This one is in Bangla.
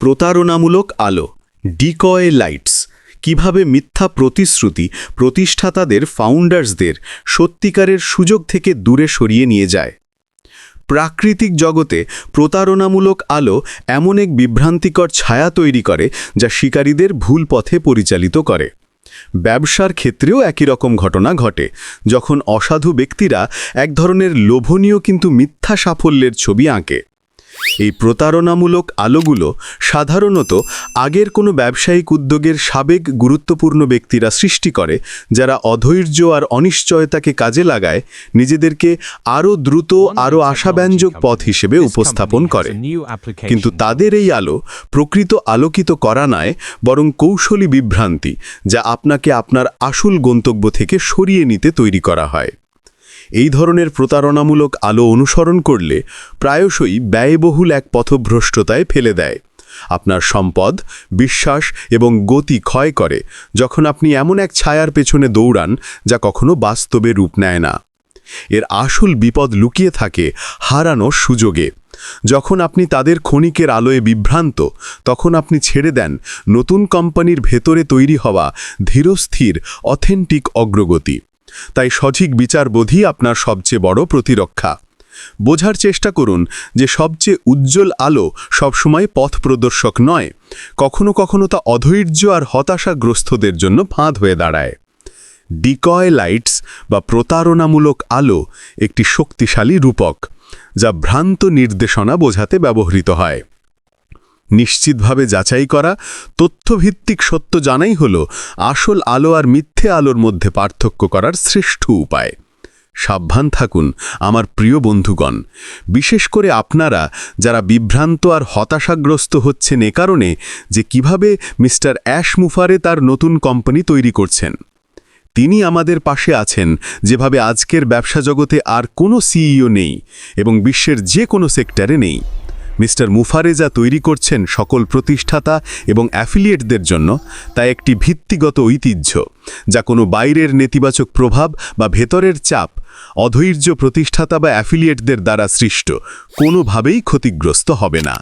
প্রতারণামূলক আলো, ডিকয় লাইটস, কীভাবে মিথ্যা প্রতিশ্রুতি প্রতিষ্ঠাতাদের, ফাউন্ডার্সদের সত্যিকারের সুযোগ থেকে দূরে সরিয়ে নিয়ে যায়। প্রাকৃতিক জগতে প্রতারণামূলক আলো এমন এক বিভ্রান্তিকর ছায়া তৈরি করে যা শিকারীদের ভুল পথে পরিচালিত করে। ব্যবসার ক্ষেত্রেও একই রকম ঘটনা ঘটে, যখন অসাধু ব্যক্তিরা এক ধরনের লোভনীয় কিন্তু মিথ্যা সাফল্যের ছবি আঁকে। এই প্রতারণামূলক আলোগুলো সাধারণত আগের কোনো ব্যবসায়িক উদ্যোগের সাবেক গুরুত্বপূর্ণ ব্যক্তিরা সৃষ্টি করে, যারা অধৈর্য আর অনিশ্চয়তাকে কাজে লাগায়, নিজেদেরকে আরও দ্রুত, আরও আশাব্যঞ্জক পথ হিসেবে উপস্থাপন করে। কিন্তু তাদের এই আলো প্রকৃত আলোকিত করা নয় বরং কৌশলী বিভ্রান্তি, যা আপনাকে আপনার আসল গন্তব্য থেকে সরিয়ে নিতে তৈরি করা হয়। এই ধরনের প্রতারণামূলক আলো অনুসরণ করলে প্রায়শই ব্যয়বহুল এক পথভ্রষ্টতায় ফেলে দেয়। আপনার সম্পদ, বিশ্বাস এবং গতি ক্ষয় করে যখন আপনি এমন এক ছায়ার পেছনে দৌড়ান যা কখনো বাস্তবে রূপ নেয় না। এর আসল বিপদ লুকিয়ে থাকে হারানোর সুযোগে। যখন আপনি তাদের ক্ষণিকের আলোয় বিভ্রান্ত, তখন আপনি ছেড়ে দেন নতুন কোম্পানির ভেতরে তৈরি হওয়া ধীরস্থির, অথেন্টিক অগ্রগতি। তাই সঠিক বিচারবোধই আপনার সবচেয়ে বড় প্রতিরক্ষা। বোঝার চেষ্টা করুন যে সবচেয়ে উজ্জ্বল আলো সবসময় পথ প্রদর্শক নয়, কখনো কখনো তা অধৈর্য আর হতাশাগ্রস্তদের জন্য ফাঁদ হয়ে দাঁড়ায়। ডিকয় লাইটস বা প্রতারণামূলক আলো একটি শক্তিশালী রূপক, যা ভ্রান্ত নির্দেশনা বোঝাতে ব্যবহৃত হয়। নিশ্চিতভাবে যাচাই করা, তথ্যভিত্তিক সত্য জানাই হল, আসল আলো আর মিথ্যে আলোর মধ্যে পার্থক্য করার শ্রেষ্ঠ উপায়। সাবধান থাকুন, আমার প্রিয় বন্ধুগণ। বিশেষ করে আপনারা যারা বিভ্রান্ত আর হতাশাগ্রস্ত হচ্ছেন এ কারণে যে কীভাবে মিস্টার অ্যাশ মুফারে তার নতুন কোম্পানি তৈরি করছেন। তিনি আমাদের পাশে আছেন, যেভাবে আজকের ব্যবসা জগতে আর কোনো সিইও নেই এবং বিশ্বের যে কোনো সেক্টরে নেই। মিস্টার মুফারেজা তৈরি করছেন সকল প্রতিষ্ঠাতা এবং অ্যাফিলিয়েটদের জন্য তা একটি ভিত্তিগত ঐতিহ্য, যা কোনো বাইরের নেতিবাচক প্রভাব বা ভেতরের চাপ, অধৈর্য প্রতিষ্ঠাতা বা অ্যাফিলিয়েটদের দ্বারা সৃষ্ট, কোনোভাবেই ক্ষতিগ্রস্ত হবে না।